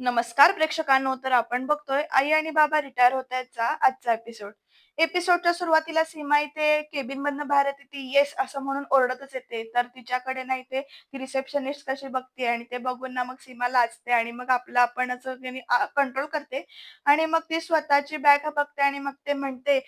नमस्कार प्रेक्षकांनो तर आपण बघतोय आई आणि बाबा रिटायर होत आहेतचा आजचा एपिसोड एपिसोडच्या सुरुवातीला सीमा इथे केबिन मधनं बाहेर येते ती येस असं म्हणून ओरडतच येते. तर तिच्याकडे नाही ते ती रिसेप्शनिस्ट कशी बघते आणि ते बघून ना मग सीमा लाजते आणि मग आपलं आपण असं कंट्रोल करते. आणि मग ती स्वतःची बॅग बघते आणि मग ते म्हणते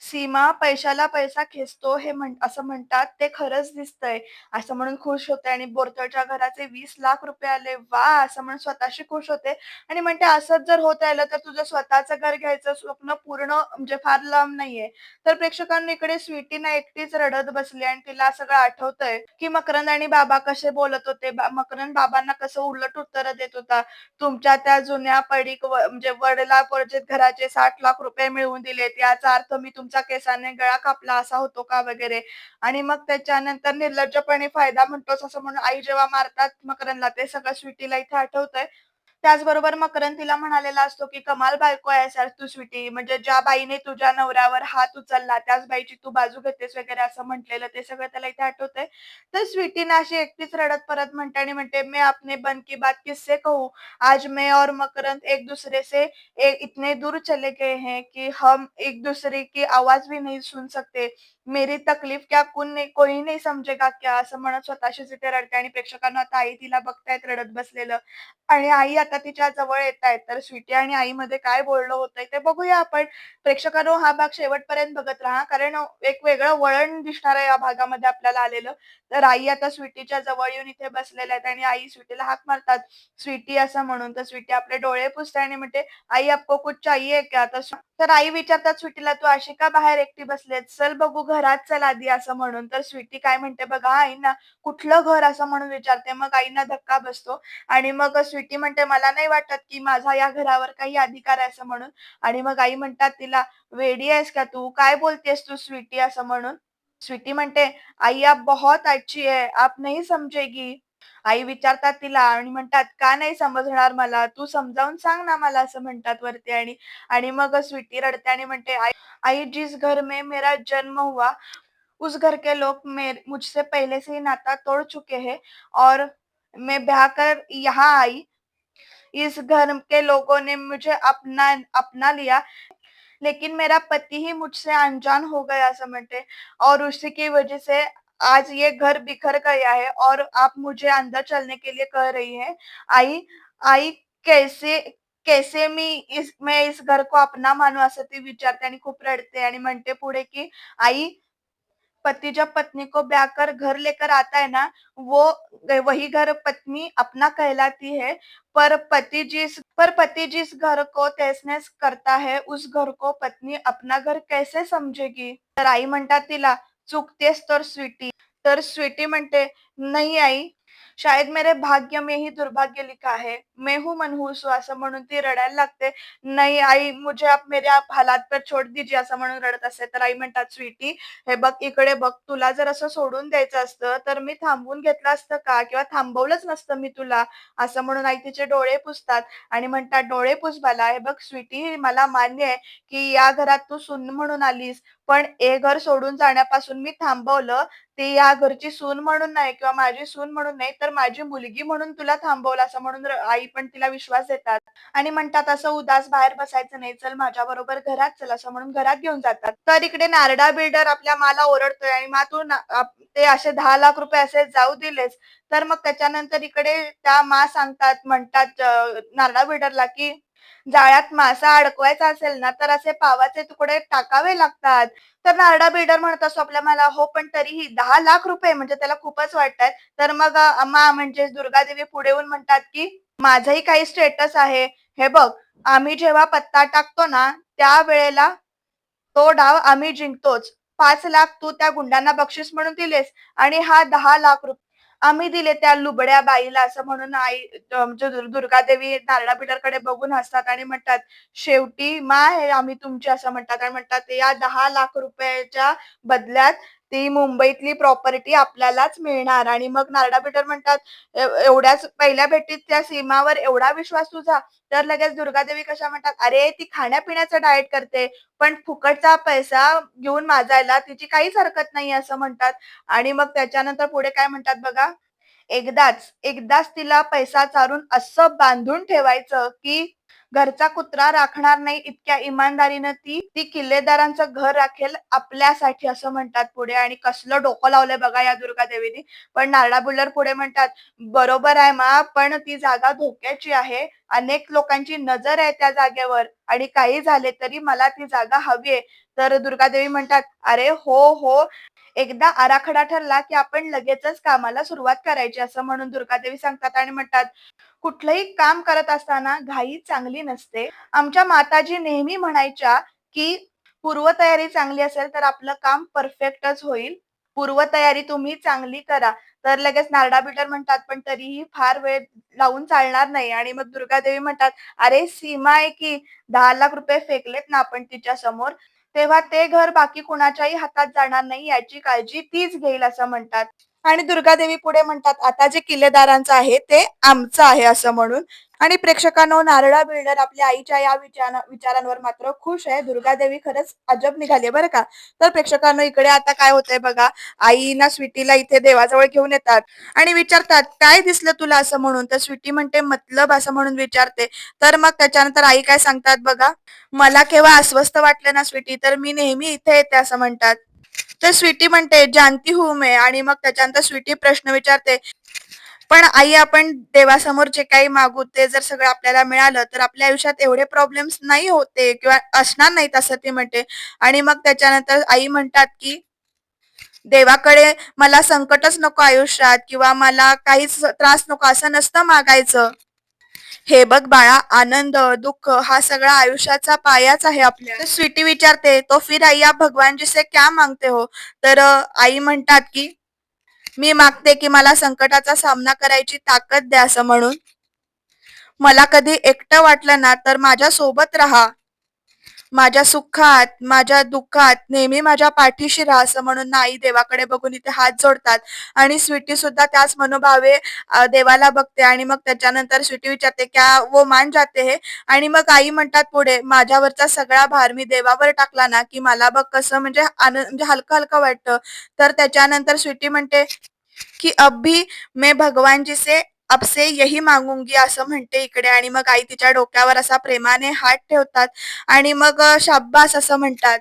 सीमा पैशाला पैसा खेचतो हे म्हण असं म्हणतात. ते खरंच दिसतंय. असं म्हणून खुश होते आणि बोरतळच्या घराचे वीस लाख रुपये आले. वा! असं म्हणून स्वतःशी खुश होते. आणि म्हणते असंच जर होत राहिलं तर तुझं स्वतःचं घर घ्यायचं स्वप्न पूर्ण म्हणजे फार लांब नाहीये. तर प्रेक्षकांनी इकडे स्वीटीना एकटीच रडत बसली आणि तिला सगळं आठवतंय की मकरंद आणि बाबा कसे बोलत होते. बा- मकरंद बाबांना कसं उलट उत्तर देत होता. तुमच्या त्या जुन्या पडीक म्हणजे वडिला परिचित घराचे साठ लाख रुपये मिळवून दिलेत. याचा अर्थ मी तुमचा केसाने गळा कापला असा होतो का वगैरे? आणि मग त्याच्यानंतर निर्लज्जपणे फायदा म्हणतोस असं म्हणून आई जेव्हा मारतात मकरंदला ते सगळं स्वीटीला इथे आठवतंय. त्याचबरोबर मकरंद तिला म्हणालेला असतो की कमाल बायको आहे सर तू स्वीटी. म्हणजे ज्या बाईने तुझ्या नवऱ्यावर हात उचलला त्याच बाईची तू बाजू घेतेस वगैरे असं म्हटलेलं ते सगळं त्याला इथे आठवतंय. तर स्वीटीने अशी एकटीच रडत परत म्हणते आणि म्हणते मी आपने बन की बात किस्से कहू? आज मे और मकरंद एक दूसरे से ए, इतने दूर चले गए हैं कि हम एक दूसरे की आवाज भी नहीं सुन सकते. मेरी तकलीफ क्या कुन नाही कोणी नाही समजेगा क्या? असं म्हणत स्वतःशीच इथे रडते आणि प्रेक्षकांना आता आई तिला बघतायत रडत बसलेलं. आणि आई आता तिच्या जवळ येत आहेत तर स्वीटी आणि आईमध्ये काय बोलणं होतंय ते बघूया आपण. प्रेक्षकांनो हा भाग शेवटपर्यंत बघत राहा. कारण एक वेगळं वळण दिसणार आहे या भागामध्ये आपल्याला आलेलं. तर आई आता स्वीटीच्या जवळ येऊन इथे बसलेल्या आहेत आणि आई स्वीटीला हाक मारतात. स्वीटी असं म्हणून तर स्वीटी आपले डोळे पुसते आणि म्हणते आई आपको कुछ चाहिए क्या? तर तर आई विचारतात स्वीटीला तू अशी का बाहेर एकटी बसलेत चल बघू घरात चल आधी असं म्हणून. तर स्वीटी काय म्हणते बघा आईना कुठलं घर? असं म्हणून विचारते. मग आईना धक्का बसतो. आणि मग स्वीटी म्हणते मला नाही वाटत की माझा या घरावर काही अधिकार आहे असं म्हणून. आणि मग आई म्हणतात तिला वेडी आहेस का तू? काय बोलतेस तू स्वीटी असं म्हणून? स्वीटी म्हणते आई आप बहुत अच्छी है. आप नहीं समजेगी आई विचारतात तिला आणि म्हणतात का नाही समजणार मला? तू समजावून सांग ना मला असं म्हणतात वरती आणि आणि मग स्वीटी रडते आणि म्हणते आई आई जिस घर में मेरा जन्म हुआ उस घर के लोग मुझसे पहले से ही नाता तोड़ चुके हैं और मैं ब्याह कर यहाँ आई इस घर के लोगों ने मुझे अपना अपना लिया। लेकिन मेरा पति ही मुझसे अनजान हो गया असं म्हणते और उसी की वजह से आज ये घर बिखर गया है और आप मुझे अंदर चलने के लिए कह रही है। आई आई, कैसे कैसे मी इस, मैं इस घर को अपना मानू? असं विचारते खूप रडते आणि म्हणते की। आई पति जब पत्नी को ब्याह कर घर लेकर आता है ना, वो वही घर पत्नी अपना कहलाती है, पर पति जिस, पर पति जिस घर को तहस नहस करता है, उस घर को पत्नी अपना घर कैसे समझेगी? तर आई म्हणतात तिला, चुकतेस तर स्वीटी. तर स्वीटी म्हणते, नाही आई शायद मेरे भाग्य में ही दुर्भाग्य लिखा है। मैं हूँ मनहूस हूँ असं म्हणून ती रडायला लागते. नाही आई मुझे आप मेरे आप हालात पर छोड़ दीजिए असं म्हणून रडत असते. तर आई म्हणतात स्वीटी हे बघ इकडे बघ तुला जर असं सोडून द्यायचं असतं तर मी थांबवून घेतलं असतं का? किंवा थांबवलंच नसतं मी तुला असं म्हणून आई तिचे डोळे पुसतात आणि म्हणतात डोळे पुस बाला हे बघ स्वीटी मला मान्य आहे की या घरात तू सून म्हणून आलीस पण हे घर सोडून जाण्यापासून मी थांबवलं ते या घरची सून म्हणून नाही किंवा माझी सून म्हणून नाही तर माझी मुलगी म्हणून तुला थांबवलं असं म्हणून आई पण तिला विश्वास देतात. आणि म्हणतात असं उदास बाहेर बसायचं नाही. चल माझ्या बरोबर घरात चल असं म्हणून घरात घेऊन जातात. तर इकडे नारडा बिल्डर आपल्या माला ओरडतोय आणि मा तू ते असे दहा लाख रुपये असे जाऊ दिलेस. तर मग त्याच्यानंतर इकडे त्या मा सांगतात म्हणतात नारडा बिल्डरला की जाळ्यात मासा अडकवायचा असेल ना तर असे पावाचे तुकडे टाकावे लागतात. तर नारडा बिल्डर म्हणत असतो आपल्या मला हो पण तरीही दहा लाख रुपये म्हणजे त्याला खूपच वाटतात. तर मग अम्मा म्हणजे दुर्गादेवी पुढे येऊन म्हणतात की माझंही काही स्टेटस आहे. हे बघ आम्ही जेव्हा पत्ता टाकतो ना त्या वेळेला तो डाव आम्ही जिंकतोच. पाच लाख तू त्या गुंडांना बक्षीस म्हणून दिलेस आणि हा दहा लाख रुपये आम्ही दिले त्या लुबड्या बाईला असं म्हणून आई म्हणजे दुर्गादेवी नारडा बघून हसतात आणि म्हणतात शेवटी मा हे आम्ही तुमचे असं म्हणतात आणि म्हणतात या दहा लाख रुपयाच्या बदल्यात ती मुंबईतली प्रॉपर्टी आपल्यालाच मिळणार. आणि मग नारडा पीटर म्हणतात एवढ्याच पहिल्या भेटीत त्या सीमावर एवढा विश्वास तुझा. तर लगेच दुर्गादेवी कशा म्हणतात अरे ती खाण्यापिण्याचं डाएट करते पण फुकटचा पैसा घेऊन माजायला तिची काहीच हरकत नाही असं म्हणतात. आणि मग त्याच्यानंतर पुढे काय म्हणतात बघा? एकदाच, एकदाच तिला पैसा चारून असं बांधून ठेवायचं, की घरचा कुत्रा राखणार नाही इतक्या इमानदारीनं ती ती किल्लेदारांचं घर राखेल आपल्यासाठी असं म्हणतात पुढे आणि कसलं डोकं लावलंय बघा या दुर्गादेवीनी. पण नारळा बुल्लर पुढे म्हणतात, "बरोबर आहे मा, पण ती जागा धोक्याची आहे. अनेक लोकांची नजर आहे त्या जागेवर आणि काही झाले तरी मला ती जागा हवी आहे." तर दुर्गादेवी म्हणतात, "अरे हो, हो. एकदा आराखडा ठरला, की आपण लगेचच कामाला सुरुवात करायची." असं म्हणून दुर्गादेवी सांगतात आणि म्हणतात, "कुठलंही काम करत असताना घाई चांगली नसते. आमच्या माताजी नेहमी म्हणायच्या, की पूर्वतयारी चांगली असेल तर आपलं काम परफेक्टच होईल. पूर्वतयारी तुम्ही चांगली करा." तर लगेच नारडा बिल्डर म्हणतात, "पण तरीही फार वेळ लावून चालणार नाही." आणि मग दुर्गादेवी म्हणतात, "अरे सीमा आहे की दहा लाख रुपये फेकलेत ना आपण तिच्या समोर, तेव्हा ते घर बाकी कुणाच्याही हातात जाणार नाही याची काळजी तीच घेईल." असं म्हणतात. आणि दुर्गादेवी पुढे म्हणतात, "आता जे किल्लेदारांचं आहे ते आमचं आहे." असं म्हणून. आणि प्रेक्षकांनो नारळा बिल्डर आपल्या आईच्या या विचार विचारांवर मात्र खुश आहे. दुर्गादेवी खरंच अजब निघाली बरं का. तर प्रेक्षकांनो इकडे आता काय होतंय बघा, आई ना स्वीटीला इथे देवाजवळ घेऊन येतात आणि विचारतात, "काय दिसलं तुला?" असं म्हणून. तर स्वीटी म्हणते, "मतलब" असं म्हणून विचारते. तर मग त्याच्यानंतर आई काय सांगतात बघा, "मला केव्हा अस्वस्थ वाटलं ना स्वीटी, तर मी नेहमी इथे येते." असं म्हणतात. तर स्वीटी म्हणते, "जानती हूँ मे आणि मग त्याच्यानंतर स्वीटी प्रश्न विचारते, "पण आई आपण देवासमोर जे काही मागू ते जर सगळं आपल्याला मिळालं, तर आपल्या आयुष्यात एवढे प्रॉब्लेम्स नाही होते किंवा असणार नाहीत." असं ती म्हणते. आणि मग त्याच्यानंतर आई म्हणतात, की देवाकडे मला संकटच नको आयुष्यात किंवा मला काहीच त्रास नको असं नसतं मागायचं. हे बघ बाळा, आनंद, दुःख हा सगळा आयुष्याचा पायाच आहे आपल्या. स्वीटी विचारते, "तो फिर आई आप भगवान जी से क्या मागते हो?" तर आई म्हणतात, की "मी मागते की मला संकटाचा सामना करायची ताकद द्या." असं म्हणून. "मला कधी एकटं वाटलं ना, तर माझ्या सोबत राहा. माझ्या सुखात, माझ्या दुःखात नेहमी माझ्या पाठीशी राहा." असं म्हणून आई देवाकडे बघून इथे हात जोडतात आणि स्वीटी सुद्धा त्याच मनोभावे देवाला बघते आणि मग त्याच्यानंतर स्वीटी विचारते, "क्या वो मान जाते हे आणि मग आई म्हणतात पुढे, "माझ्यावरचा सगळा भार मी देवावर टाकला ना, की मला बघ कसं म्हणजे आनंद म्हणजे हलकं-हलकं वाटतं." तर त्याच्यानंतर स्वीटी म्हणते, की "अब भी मैं भगवान जी से आपसे यही मागूंगी." असं म्हणते इकडे आणि मग आई तिच्या डोक्यावर असा प्रेमाने हात ठेवतात आणि मग शाब्बास असं म्हणतात.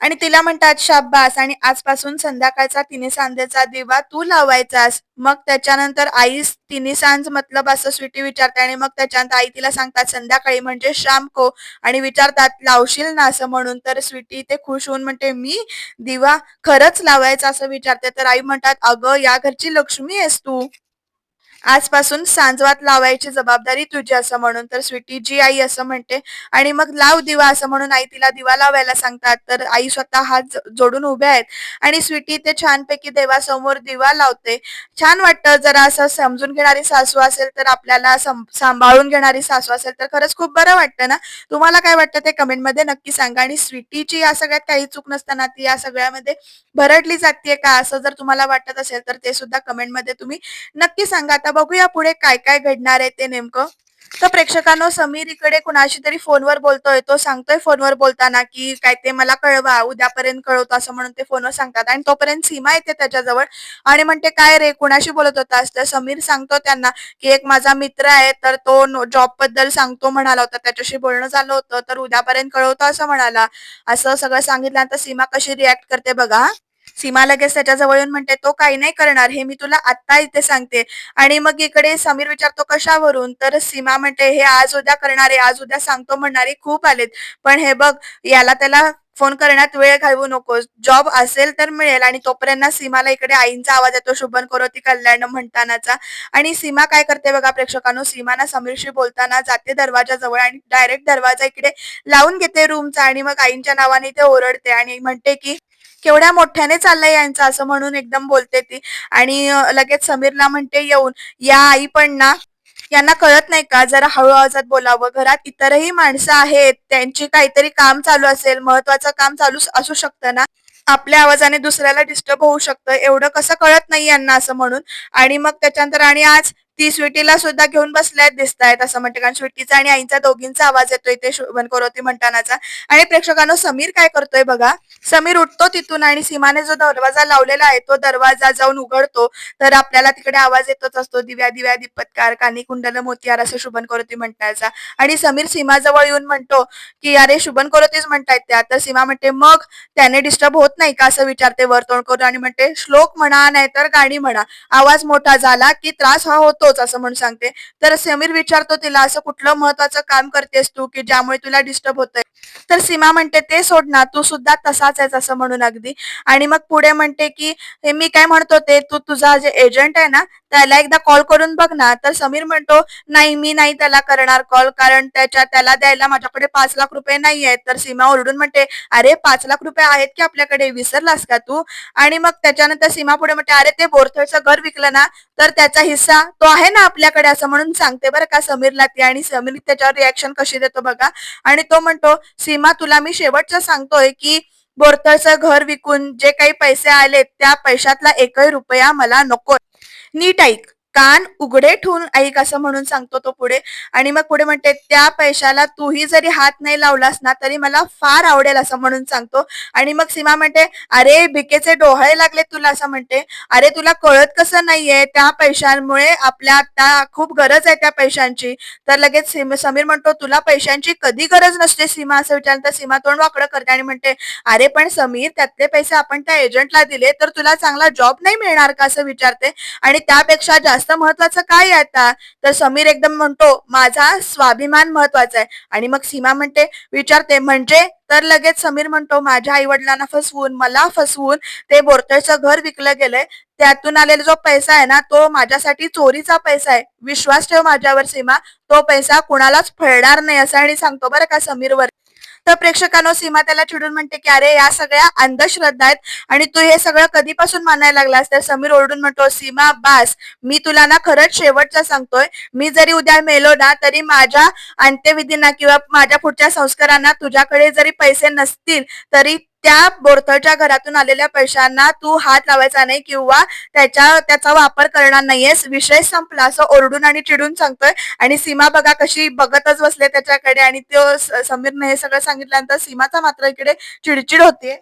आणि तिला म्हणतात, "शाब्बास आणि आजपासून संध्याकाळचा तिन्ही सांजेचा दिवा तू लावायचास." मग त्याच्यानंतर आई तिने सांज मतलब असं स्वीटी विचारते आणि मग त्याच्यानंतर आई तिला सांगतात, "संध्याकाळी म्हणजे शाम को." आणि विचारतात, "लावशील ना?" असं म्हणून. तर स्वीटी इथे खुश होऊन म्हणते, "मी दिवा खरंच लावायचा?" असं विचारते. तर आई म्हणतात, "अगं या घरची लक्ष्मी आहेस तू. आजपासून सांजवात लावायची जबाबदारी तुझी." असं म्हणून. तर स्वीटी, "जी आई." असं म्हणते आणि मग लाव दिवा असं म्हणून आई तिला दिवा लावायला सांगतात. तर आई स्वतः हात जोडून उभ्या आहेत आणि स्वीटी ते छानपैकी देवासमोर दिवा लावते. छान वाटतं जरा असं समजून घेणारी सासू असेल तर आपल्याला सांभाळून घेणारी सासू असेल तर खरंच खूप बरं वाटतं ना. तुम्हाला काय वाटतं ते कमेंटमध्ये नक्की सांगा आणि स्वीटीची या सगळ्यात काही चूक नसताना ती या सगळ्यामध्ये भरडली जातीये का? असं जर तुम्हाला वाटत असेल तर ते सुद्धा कमेंटमध्ये तुम्ही नक्की सांगा. आता बघूया पुढे काय काय घडणार आहे ते नेमकं. तर प्रेक्षकांनो समीर इकडे कुणाशी तरी फोनवर बोलतोय. तो सांगतोय फोनवर बोलताना, की "काय ते मला कळवा, उद्यापर्यंत कळवतो." असं म्हणून ते फोनवर सांगतात आणि तोपर्यंत सीमा येते त्याच्याजवळ आणि म्हणते, "काय रे कुणाशी बोलत होतास?" तर समीर सांगतो त्यांना, की "एक माझा मित्र आहे, तर तो जॉबबद्दल सांगतो म्हणाला होता. त्याच्याशी बोलणं झालं होतं, तर उद्यापर्यंत कळवतो असं म्हणाला." असं सगळं सांगितल्यानंतर सीमा कशी रिॲक्ट करते बघा सीमा लगेच त्याच्याजवळ येऊन म्हणते, "तो काही नाही करणार. हे मी तुला आत्ता इथे सांगते." आणि मग इकडे समीर विचारतो, "कशावरून?" तर सीमा म्हणते, "हे आज उद्या करणारे, आज उद्या सांगतो म्हणणारे खूप आलेत. पण हे बघ याला त्याला फोन करण्यात वेळ घालवू नकोस. जॉब असेल तर मिळेल." आणि तोपर्यंत सीमाला इकडे आईंचा आवाज येतो शुभन करोती कल्याण म्हणतानाचा आणि सीमा काय करते बघा प्रेक्षकांनो, सीमाना समीरशी बोलताना जाते दरवाजाजवळ आणि डायरेक्ट दरवाजा इकडे लावून घेते रूमचा आणि मग आईंच्या नावाने ते ओरडते आणि म्हणते, की "केवढ्या मोठ्याने चाललंय यांचं." असं म्हणून एकदम बोलते ती आणि लगेच समीरला म्हणते येऊन, "या आई पण ना यांना कळत नाही का जरा हळू आवाजात बोलावं. घरात इतरही माणसं आहेत. त्यांची काहीतरी काम चालू असेल, महत्त्वाचं काम चालू असू शकतं ना. आपल्या आवाजाने दुसऱ्याला डिस्टर्ब होऊ शकतं. एवढं कसं कळत नाही यांना." असं म्हणून आणि मग त्याच्यानंतर आणि आज ती स्वीटीला सुद्धा घेऊन बसल्यात दिसतायत असं म्हणते. कारण स्वीटीचा आणि आईचा दोघींचा आवाज येतोय ते शोभन करोती म्हणतानाचा. आणि प्रेक्षकांनो समीर काय करतोय बघा. समीर उठतो तिथून आणि सीमाने जो दरवाजा लावलेला आहे तो दरवाजा जाऊन उघडतो. तर आपल्याला तिकडे आवाज येतच असतो दिव्या दिव्या दिप्पतकार कानी कुंडल मोतियार असं शुभन करोती म्हणतायचा. आणि समीर सीमाजवळ येऊन म्हणतो की अरे शुभन करोतीच म्हणतायत त्या. तर सीमा म्हणते मग त्याने डिस्टर्ब होत नाही का? असं विचारते वर करून आणि म्हणते श्लोक म्हणा नाहीतर गाणी म्हणा. आवाज मोठा झाला की त्रास हा होतो होतोच असं म्हणून सांगते. तर समीर विचारतो तिला असं कुठलं महत्वाचं काम करतेस तू की ज्यामुळे तुला डिस्टर्ब होतंय? तर सीमा म्हणते ते सोड ना तू सुद्धा तसाच आहेस असं म्हणून अगदी. आणि मग पुढे म्हणते की हे मी काय म्हणतो ते तू तुझा जे एजंट आहे ना त्याला एकदा कॉल करून बघ ना. तर समीर म्हणतो नाही मी नाही त्याला करणार कॉल कारण त्याच्या त्याला द्यायला माझ्याकडे पाच लाख रुपये नाही आहेत. तर सीमा ओरडून म्हणते अरे पाच लाख रुपये आहेत की आपल्याकडे? विसरलास का तू? आणि मग त्याच्यानंतर सीमा पुढे म्हणते अरे ते बोरथळचं घर विकलं ना तर त्याचा हिस्सा तो आहे ना आपल्याकडे? असं म्हणून सांगते बरं का समीरला ती. आणि समीर त्याच्यावर रिॲक्शन कशी देतो बघा. आणि तो म्हणतो सीमा तुला मी शेवटचं सांगतोय की बोरथळचं घर विकून जे काही पैसे आले त्या पैशातला एकही रुपया मला नको. नीट ऐक. कान उघडे ठेवून ऐक असं म्हणून सांगतो तो पुढे. आणि मग पुढे म्हणते त्या पैशाला तूही जरी हात नाही लावलास ना तरी मला फार आवडेल असं म्हणून सांगतो. आणि मग सीमा म्हणते अरे भिकेचे डोहाळे लागले तुला असं म्हणते. अरे तुला कळत कसं नाहीये त्या पैशांमुळे आपल्या आता खूप गरज आहे त्या पैशांची. तर लगेच समीर म्हणतो तुला पैशांची कधी गरज नसते सीमा असं विचारलं. तर सीमा तोंड वाकडं करते आणि म्हणते अरे पण समीर त्यातले पैसे आपण त्या एजंटला दिले तर तुला चांगला जॉब नाही मिळणार का? असं विचारते. आणि त्यापेक्षा जास्त महत्वाचं काय आहे आता? तर समीर एकदम म्हणतो माझा स्वाभिमान महत्त्वाचा आहे. आणि मग सीमा म्हणते विचारते म्हणजे? तर लगेच समीर म्हणतो माझ्या आई वडिलांना फसवून मला फसवून ते बोरतळचं घर विकलं गेलंय. त्यातून आलेला जो पैसा आहे ना तो माझ्यासाठी चोरीचा पैसा आहे. विश्वास ठेव माझ्यावर सीमा. तो पैसा कुणालाच फळणार नाही असं आणि सांगतो बरं का समीरवर. तर प्रेक्षकांनो सीमा त्याला चिडून म्हणते की अरे या सगळ्या अंधश्रद्धा आहेत आणि तू हे सगळं कधीपासून मानायला लागलास? तर समीर ओरडून म्हणतो सीमा बास मी तुला ना खरंच शेवटचं सांगतोय. मी जरी उद्या मेलो ना तरी माझ्या अंत्यविधींना किंवा माझ्या पुढच्या संस्कारांना तुझ्याकडे जरी पैसे नसतील तरी त्या बोरथळच्या घरातून आलेल्या पैशांना तू हात लावायचा नाही किंवा त्याच्या त्याचा वापर करणार नाहीयेस. विषय संपला. असं ओरडून आणि चिडून सांगतोय. आणि सीमा बघा कशी बघतच बसले त्याच्याकडे. आणि तो समीरने हे सगळं सांगितल्यानंतर सीमाचा मात्र इकडे चिडचिड होतीये.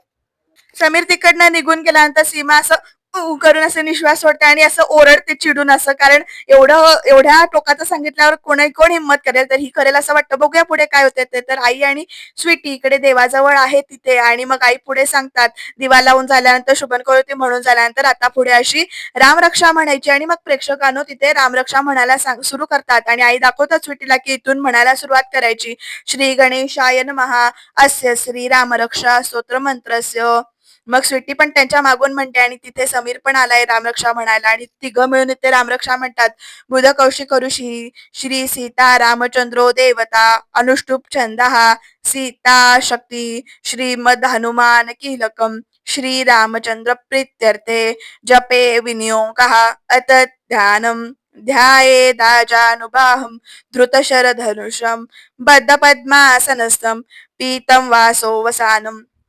समीर तिकडनं निघून गेल्यानंतर सीमा असं करून असं निश्वास सोडते आणि असं ओरडते चिडून असं कारण एवढं एवढ्या टोकाचं सांगितल्यावर कोणी कोण हिंमत करेल तर ही करेल असं वाटतं. बघूया पुढे काय होते ते. तर आई आणि स्वीटी इकडे देवाजवळ आहे तिथे आणि मग आई पुढे सांगतात दिवा लावून झाल्यानंतर शुभन करोती म्हणून झाल्यानंतर आता पुढे अशी रामरक्षा म्हणायची आणि मग प्रेक्षकांनो तिथे रामरक्षा म्हणायला सुरू करतात. आणि आई दाखवतात स्वीटीला की इथून म्हणायला सुरुवात करायची. श्री गणेशायन महा अस्य श्री रामरक्षा स्तोत्र मंत्रस्य मग स्वीटी पण त्यांच्या मागून म्हणते आणि तिथे समीर पण आलाय रामरक्षा म्हणायला आणि तिघं मिळून इथे रामरक्षा म्हणतात. बुध कौशिक ऋषी श्री सीता रामचंद्रो देवता अनुष्टुप छंदहा सीता शक्ती श्रीमद हनुमान किलकम श्री रामचंद्र प्रित्यर्थे जपे विनियोगः अत ध्यानम ध्याये दाजानुबाहम धृतशरधनुषम बद्धपद्मासनस्थम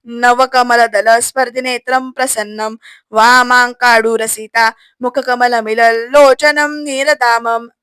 पीतं वासो वसानम नवकमलदल स्पर्धिनेत्रं प्रसन्नं वामाङ्काडुरसिता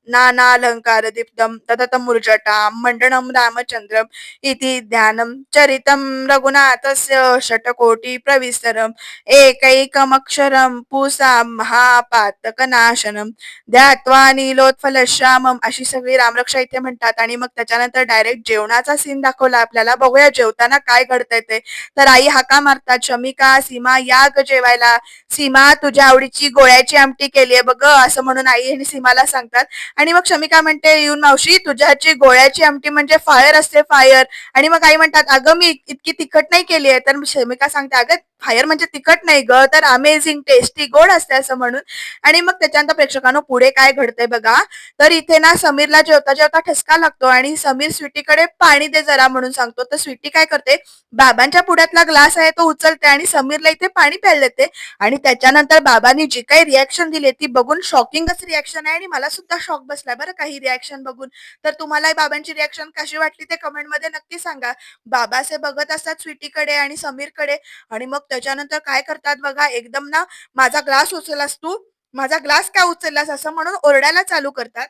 मुखकमलमिलल्लोचनं दीप्तं तथत मुर्जटा मण्डनं रामचंद्रम इति ध्यानम। चरितं रघुनाथस्य षट्कोटिप्रविस्तरम् एकैकमक्षरं पुसां महापातकनाशनं ध्यात्वा नीलोत्फलश्यामम अशी सगळी रामरक्षा इथे म्हणतात आणि मग त्याच्यानंतर डायरेक्ट जेवणाचा सीन दाखवला. आपल्याला बघूया जेवताना काय घडतंय ते. तर आई हाका मारतात शमिका सीमा या ग जेवायला. सीमा तुझ्या आवडीची गोळ्याची आमटी केलीये बघ असं म्हणून आई आणि सीमाला सांगतात. आणि मग शमिका म्हणते येऊन मावशी तुझ्या गोळ्याची आमटी म्हणजे फायर असते फायर. आणि मग आई म्हणतात अगं मी इतकी तिखट नाही केली आहे. तर शमिका सांगते अगं फायर म्हणजे तिखट नाही ग तर अमेझिंग टेस्टी गोड असते असं म्हणून. आणि मग त्याच्यानंतर प्रेक्षकांना पुढे काय घडतंय बघा. तर इथे ना समीरला जेवता जेवता ठसका लागतो आणि समीर स्वीटीकडे पाणी दे जरा म्हणून सांगतो. तर स्वीटी काय करते बाबांच्या पुढ्यातला ग्लास आहे तो उचलते आणि समीरला इथे पाणी प्यायला देते. आणि त्याच्यानंतर बाबांनी जी काही रिॲक्शन दिली ती बघून शॉकिंगच रिॲक्शन आहे आणि मला सुद्धा शॉक बसलाय बरं काही रिॲक्शन बघून. तर तुम्हाला बाबांची रिॲक्शन कशी वाटली ते कमेंटमध्ये नक्की सांगा. बाबा असे बघत असतात स्वीटीकडे आणि समीरकडे. आणि मग त्याच्यानंतर काय करतात बघा एकदम ना माझा ग्लास उचललास तू माझा ग्लास का उचललास असं म्हणून ओरडायला चालू करतात.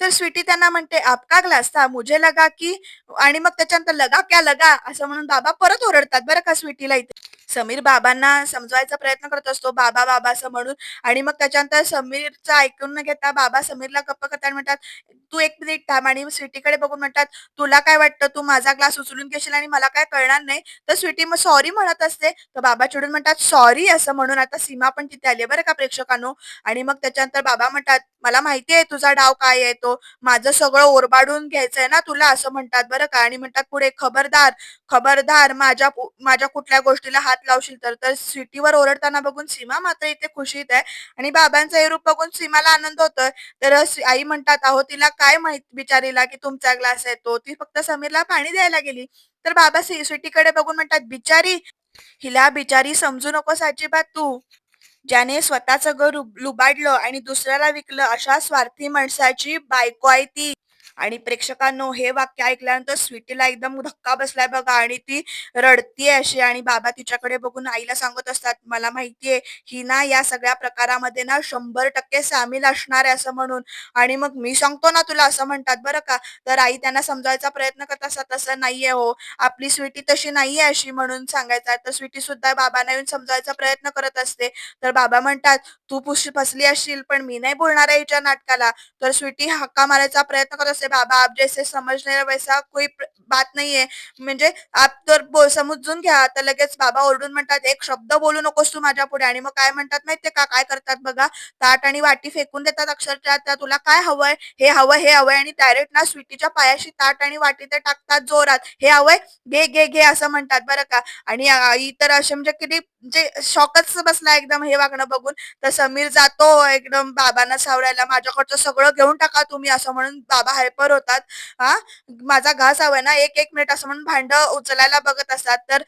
तर स्वीटी त्यांना म्हणते, "आपका ग्लास था, मुझे लगा की" आणि मग त्याच्यानंतर "लगा क्या लगा?" असं म्हणून बाबा परत ओरडतात बरं का स्वीटीला इथे. समीर बाबांना समजवायचा प्रयत्न करत असतो, "बाबा, बाबा" असं म्हणून आणि मग त्याच्यानंतर समीरचं ऐकून न घेता बाबा समीरला गप्प करतात आणि म्हणतात, "तू एक मिनिट थांब" आणि स्वीटीकडे बघून म्हणतात, "तुला काय वाटतं तू माझा ग्लास उचलून घेशील आणि मला काय कळणार नाही?" तर स्वीटी मग सॉरी म्हणत असते. तर बाबा चिडून म्हणतात, "सॉरी" असं म्हणून आता सीमा पण तिथे आली बरं का प्रेक्षकांनो आणि मग त्याच्यानंतर बाबा म्हणतात, "मला माहिती आहे तुझा डाव काय आहे तो. माझं सगळं ओरबाडून घ्यायचंय ना तुला," असं म्हणतात बरं का आणि म्हणतात पुढे, "खबरदार, खबरदार माझ्या माझ्या कुठल्या गोष्टीला हात लावशील तर." तर सिटीवर ओरडताना बघून सीमा मात्र इथे खुशीत आहे आणि बाबांचा हे रूप बघून सीमाला आनंद होतोय. तर आई म्हणतात, आहो तिला काय माहीत बिचारीला की तुमचा ग्लास आहे तो. ती फक्त समीरला पाणी द्यायला गेली." तर बाबा सी बघून म्हणतात, "बिचारी, हिला बिचारी समजू नकोस अजिबात तू. ज्याने स्वतःचं घर लुबाडलं आणि दुसऱ्याला विकलं अशा स्वार्थी माणसाची बायको आहे ती." आणि प्रेक्षकांनो हे वाक्य ऐकल्यानंतर स्वीटीला एकदम धक्का बसलाय बघा आणि ती रडतीये अशी आणि बाबा तिच्याकडे बघून आईला सांगत असतात, "मला माहितीये ही ना या सगळ्या प्रकारामध्ये ना 100% सामील असणार आहे," असं म्हणून. आणि मग "मी सांगतो ना तुला," असं म्हणतात बरं का. तर आई त्यांना समजायचा प्रयत्न करत असतात, "तसं नाहीये हो. आपली स्वीटी तशी नाहीये अशी," म्हणून सांगायचा. तर स्वीटी सुद्धा बाबांना येऊन समजायचा प्रयत्न करत असते. तर बाबा म्हणतात, "तू फसली असशील, पण मी नाही बोलणार आहे हिच्या नाटकाला." तर स्वीटी हक्का मारायचा प्रयत्न करत असते, "बाबा आप जैसे समझने वैसा कोई प्र बात नाहीये." म्हणजे आप तर समजून घ्या. तर लगेच बाबा ओरडून म्हणतात, "एक शब्द बोलू नकोस तू माझ्या पुढे आणि मग काय म्हणतात माहितीये का? काय करतात बघा, ताट आणि वाटी फेकून देतात अक्षरशः. त्या "तुला काय हवंय? हे हवं, हे हवंय." आणि डायरेक्ट ना स्वीटीच्या पायाशी ताट आणि वाटी ते टाकतात जोरात. "हे हवंय? घे, घे, घे." असं म्हणतात बरं का. आणि आई तर असे म्हणजे किती म्हणजे शॉकच बसला एकदम हे वागणं बघून. तर समीर जातो एकदम बाबांना सावरायला, "माझ्याकडचं सगळं घेऊन टाका तुम्ही." असं म्हणून बाबा हायपर होतात. हा माझा घास हवाय ना, "एक एक मिनिट" असं म्हणून भांडं उचलायला बघत असतात. तर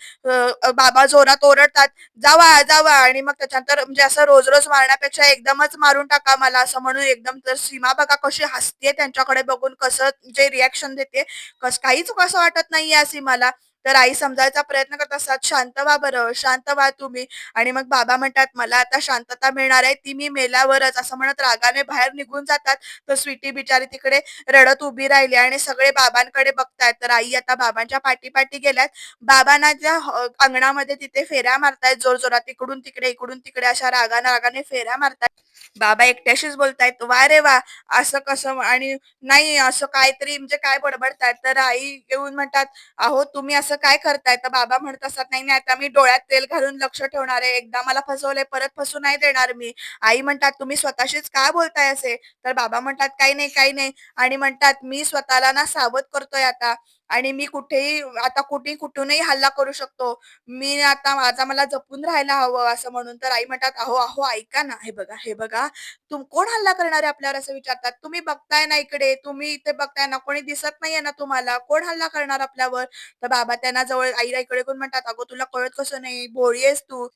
बाबा जोरात ओरडतात, "जावा, जावा." आणि मग त्याच्यानंतर म्हणजे असं रोज-रोज मारण्यापेक्षा एकदमच मारून टाका मला असं म्हणून एकदम तर सीमा बघा कशी हसतीये त्यांच्याकडे बघून, कसं जे रिॲक्शन देते, कस काहीच कसं वाटत नाहीये या सीमाला. तर आई समजायचा प्रयत्न करत असतात, "शांत व्हा बरं, शांत व्हा तुम्ही." आणि मग बाबा म्हणतात, "मला आता शांतता मिळणार आहे, ती मी मेल्यावरच." असं म्हणत रागाने बाहेर निघून जातात. तर स्वीटी बिचारी तिकडे रडत उभी राहिली आणि सगळे बाबांकडे बघतायत. तर आई आता बाबांच्या पाठी-पाठी गेल्यात. बाबांना त्या अंगणामध्ये तिथे फेऱ्या मारतायत जोरजोरात. इकडून तिकडे, इकडून तिकडे अशा रागाने-रागाने फेऱ्या मारतायत. बाबा एकट्याशीच बोलतायत, वा रे वा असं कसं?" आणि "नाही, असं काहीतरी म्हणजे काय बडबडतात तर आई येऊन म्हणतात, "अहो, तुम्ही असं काय करताय?" तर बाबा म्हणत असतात, "नाही, नाही, आता मी डोळ्यात तेल घालून लक्ष ठेवणार आहे. एकदा मला फसवलंय, परत फसू नाही देणार मी." आई म्हणतात, "तुम्ही स्वतःशीच काय बोलताय असे?" तर बाबा म्हणतात, "काही नाही, काही नाही." आणि म्हणतात, "मी स्वतःला ना सावध करतोय आता आणि मी कुठेही आता कुठेही कुठूनही हल्ला करू शकतो. मी आता माझा मला जपून राहायला हवं." असं म्हणून. तर आई म्हणतात, "अहो, अहो, ऐका ना. हे बघा, हे बघा, तुम कोण हल्ला करणार आहे आपल्यावर?" असं विचारतात. "तुम्ही बघताय ना इकडे, तुम्ही इथे बघताय ना, कोणी दिसत नाहीये ना तुम्हाला? कोण हल्ला करणार आपल्यावर?" तर बाबा त्यांना जवळ आईला इकडे कोण म्हणतात, "अगं, तुला कळत कसं नाही? भोळी आहेस तू.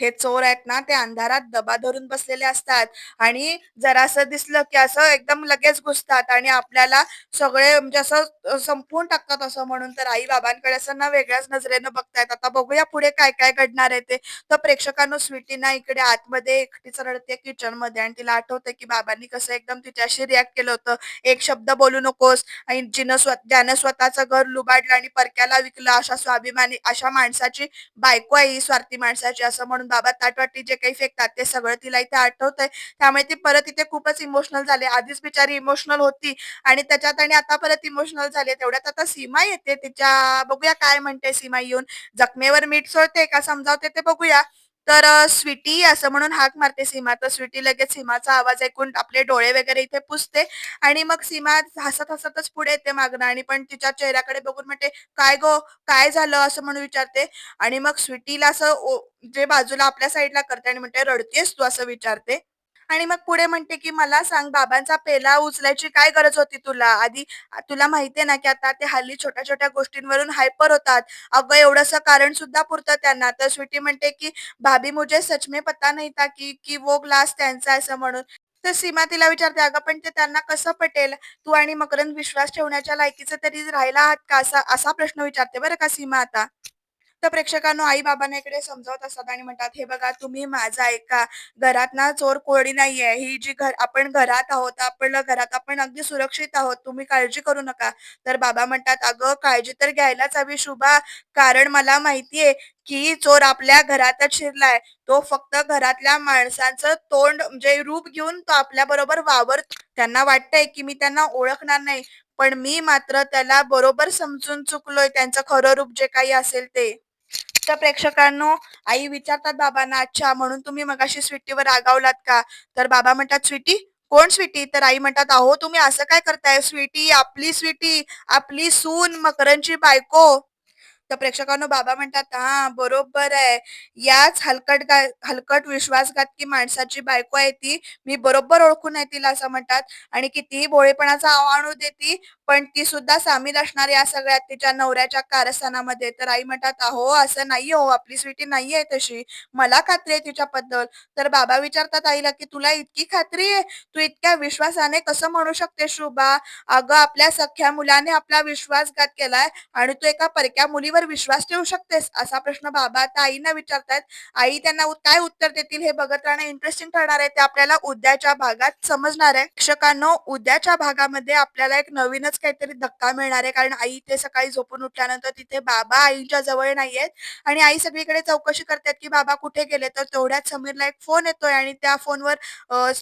हे चोर आहेत ना, ते अंधारात दबा धरून बसलेले असतात आणि जरा असं दिसलं, की असं एकदम लगेच घुसतात आणि आपल्याला सगळे म्हणजे असं संपवून टाकतात." असं म्हणून. तर आई बाबांकडे असं ना वेगळ्याच नजरेनं बघतायत. आता बघूया पुढे काय-काय घडणार आहे ते. तर प्रेक्षकांनो, स्वीटी ना इकडे आतमध्ये एकटीच रडते किचनमध्ये आणि तिला आठवते की बाबांनी कसं एकदम तिच्याशी रिॲक्ट केलं होतं. "एक शब्द बोलू नकोस." आणि जिनं स्व ज्यानं स्वतःचं घर लुबाडलं आणि परक्याला विकलं, अशा स्वाभिमानी अशा माणसाची बायको आहे ही स्वार्थी माणसाची असं म्हणून बाबा ताटवाटी जे काही फेकतात ते सगळं तिला इथे आठवतंय. त्यामुळे ती परत इथे खूपच इमोशनल झाले आधीच बिचारी इमोशनल होती आणि त्याच्यात आणि आता परत इमोशनल झाले तेवढ्यात आता सीमा येते तिच्या बघूया काय म्हणते सीमा येऊन. जखमेवर मीठ सोडते का समजावते ते बघूया. तर स्वीटी असं म्हणून हाक मारते सीमा. तर स्वीटी लगेच सीमाचा आवाज ऐकून आपले डोळे वगैरे इथे पुसते आणि मग सीमा हसत-हसतच पुढे येते मागणं आणि पण तिच्या चेहऱ्याकडे बघून म्हणते, "काय गो काय झालं?" असं म्हणून विचारते. आणि मग स्वीटीला असं जे बाजूला आपल्या साईडला करते आणि म्हणते, रडतेस तू?" असं विचारते. आणि मग पुढे म्हणते, की "मला सांग बाबांचा पेला उचलायची काय गरज होती तुला? आधी तुला माहितीये ना, की आता ते हल्ली छोट्या-छोट्या गोष्टींवरून हायपर होतात. अगं एवढंसं कारण सुद्धा पुरतं त्यांना." तर स्वीटी म्हणते, की "भाभी मुझे सच में पता नाही था की की वो ग्लास त्यांचा असं म्हणून. तर सीमा तिला विचारते, "अगं पण ते त्यांना कसं पटेल? तू आणि मकरंद विश्वास ठेवण्याच्या लायकीचं तरी राहिला आहात का?" असा असा प्रश्न विचारते बरं का सीमा आता. तर प्रेक्षकांनो आई-बाबांना इकडे समजावत असतात आणि म्हणतात, "हे बघा तुम्ही माझं ऐका. घरात ना चोर कोळी नाहीये. ही जी घर आपण घरात आहोत, आपण घरात आपण अगदी सुरक्षित आहोत. तुम्ही काळजी करू नका." तर बाबा म्हणतात, "अगं काळजी तर घ्यायलाच हवी शुभा, कारण मला माहितीये की चोर आपल्या घरातच शिरलाय. तो फक्त घरातल्या माणसांचं तोंड म्हणजे रूप घेऊन तो आपल्याबरोबर वावर त्यांना वाटतंय की मी त्यांना ओळखणार नाही, पण मी मात्र त्याला बरोबर समजून चुकलोय त्यांचं खरं रूप जे काही असेल ते." तर प्रेक्षकांनो, आई विचारतात बाबांना, "अच्छा म्हणून तुम्ही मगाशी स्वीटीवर रागावलात का?" तर बाबा म्हणतात, "स्वीटी? कोण स्वीटी?" तर आई म्हणतात, "अहो तुम्ही असं काय करताय? स्वीटी, आपली स्वीटी, आपली सून, मकरंची बायको." तर प्रेक्षकांनो बाबा म्हणतात, हा बरोबर आहे. याच हलकट गा हलकट विश्वासघातकी माणसाची बायको आहे ती. मी बरोबर ओळखून आहे तिला," असं म्हणतात. "आणि कितीही भोळेपणाचा आव आणू पण ती सुद्धा सामील असणार या सगळ्यात तिच्या नवऱ्याच्या कारस्थानामध्ये." तर आई म्हणतात, "अहो असं नाही हो, आपली स्वीटी नाही आहे तशी. मला खात्री आहे तिच्याबद्दल." तर बाबा विचारतात आईला, की "तुला इतकी खात्री आहे? तू इतक्या विश्वासाने कसं म्हणू शकते शुभा? अगं आपल्या सख्ख्या मुलाने आपला विश्वासघात केलाय आणि तू एका परक्या मुलीवर विश्वास ठेवू शकतेस?" असा प्रश्न बाबा आता आईना विचारतायत. आई त्यांना काय उत्तर देतील हे बघत राहणं इंटरेस्टिंग ठरणार आहे. ते आपल्याला उद्याच्या भागात समजणार आहे. शिक्षकांनो उद्याच्या भागामध्ये आपल्याला एक नवीनच काहीतरी धक्का मिळणार आहे. कारण आई ते सकाळी झोपून उठल्यानंतर तिथे बाबा आईच्या जवळ नाहीयेत आणि आई सगळीकडे चौकशी करतात, की बाबा कुठे गेले? तर तेवढ्यात समीरला एक फोन येतोय आणि त्या फोनवर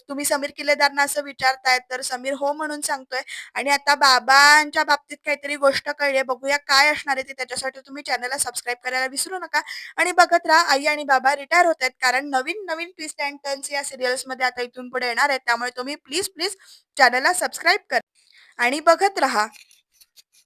तुम्ही समीर किल्लेदारांना असं विचारतायत, तर समीर हो म्हणून सांगतोय आणि आता बाबांच्या बाबतीत काहीतरी गोष्ट कळली बघूया काय असणार आहे ते. त्याच्यासाठी तुम्ही चॅनलला सबस्क्राईब करायला विसरू नका आणि बघत राहा आई आणि बाबा रिटायर होत आहेत. कारण नवीन नवीन ट्विस्ट अँड टर्न्स या सिरियल्समध्ये आता इथून पुढे येणार आहेत. त्यामुळे तुम्ही प्लीज प्लीज चॅनलला सबस्क्राईब करा आणि बघत राहा.